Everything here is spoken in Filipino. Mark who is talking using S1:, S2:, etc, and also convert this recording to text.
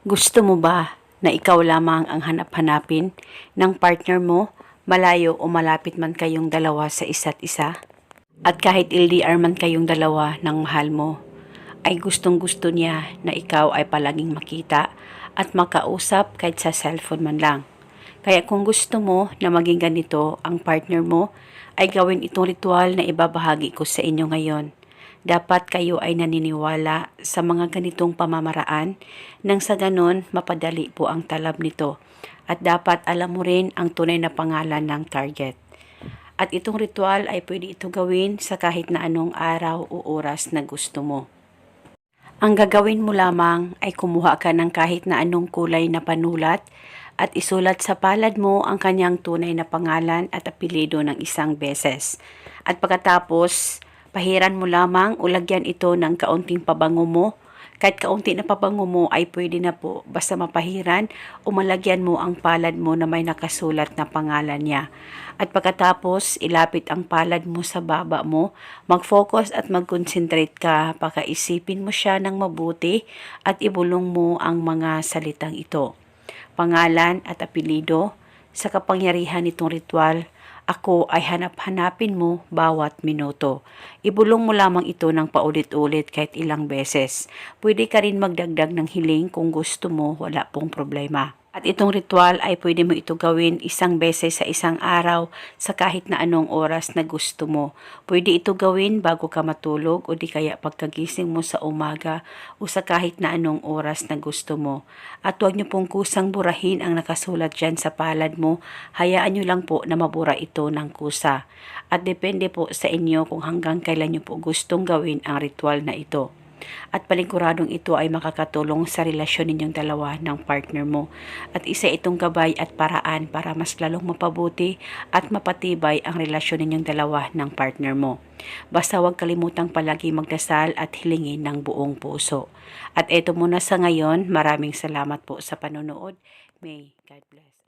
S1: Gusto mo ba na ikaw lamang ang hanap-hanapin ng partner mo, malayo o malapit man kayong dalawa sa isa't isa? At kahit LDR man kayong dalawa ng mahal mo, ay gustong gusto niya na ikaw ay palaging makita at makausap kahit sa cellphone man lang. Kaya kung gusto mo na maging ganito ang partner mo, ay gawin itong ritual na ibabahagi ko sa inyo ngayon. Dapat kayo ay naniniwala sa mga ganitong pamamaraan nang sa ganon mapadali po ang talab nito. At dapat alam mo rin ang tunay na pangalan ng target. At itong ritual ay pwede ito gawin sa kahit na anong araw o oras na gusto mo. Ang gagawin mo lamang ay kumuha ka ng kahit na anong kulay na panulat at isulat sa palad mo ang kanyang tunay na pangalan at apelido ng isang beses. At pagkatapos, pahiran mo lamang o lagyan ito ng kaunting pabango mo. Kahit kaunti na pabango mo ay pwede na po basta mapahiran o malagyan mo ang palad mo na may nakasulat na pangalan niya. At pagkatapos, ilapit ang palad mo sa baba mo, mag-focus at mag-concentrate ka, pakaisipin mo siya ng mabuti at ibulong mo ang mga salitang ito. Pangalan at apelido, sa kapangyarihan nitong ritual, ako ay hanap-hanapin mo bawat minuto. Ibulong mo lamang ito ng paulit-ulit kahit ilang beses. Pwede ka rin magdagdag ng hiling kung gusto mo, wala pong problema. At itong ritual ay pwede mo ito gawin isang beses sa isang araw sa kahit na anong oras na gusto mo. Pwede ito gawin bago ka matulog o di kaya pagkagising mo sa umaga o sa kahit na anong oras na gusto mo. At huwag niyo pong kusang burahin ang nakasulat dyan sa palad mo. Hayaan niyo lang po na mabura ito ng kusa. At depende po sa inyo kung hanggang kailan niyo po gustong gawin ang ritual na ito at palingkuradong ito ay makakatulong sa relasyon ninyong dalawa ng partner mo. At isa itong gabay at paraan para mas lalong mapabuti at mapatibay ang relasyon ninyong dalawa ng partner mo. Basta huwag kalimutang palagi magdasal at hilingin ng buong puso. At eto muna sa ngayon, maraming salamat po sa panonood. May God bless.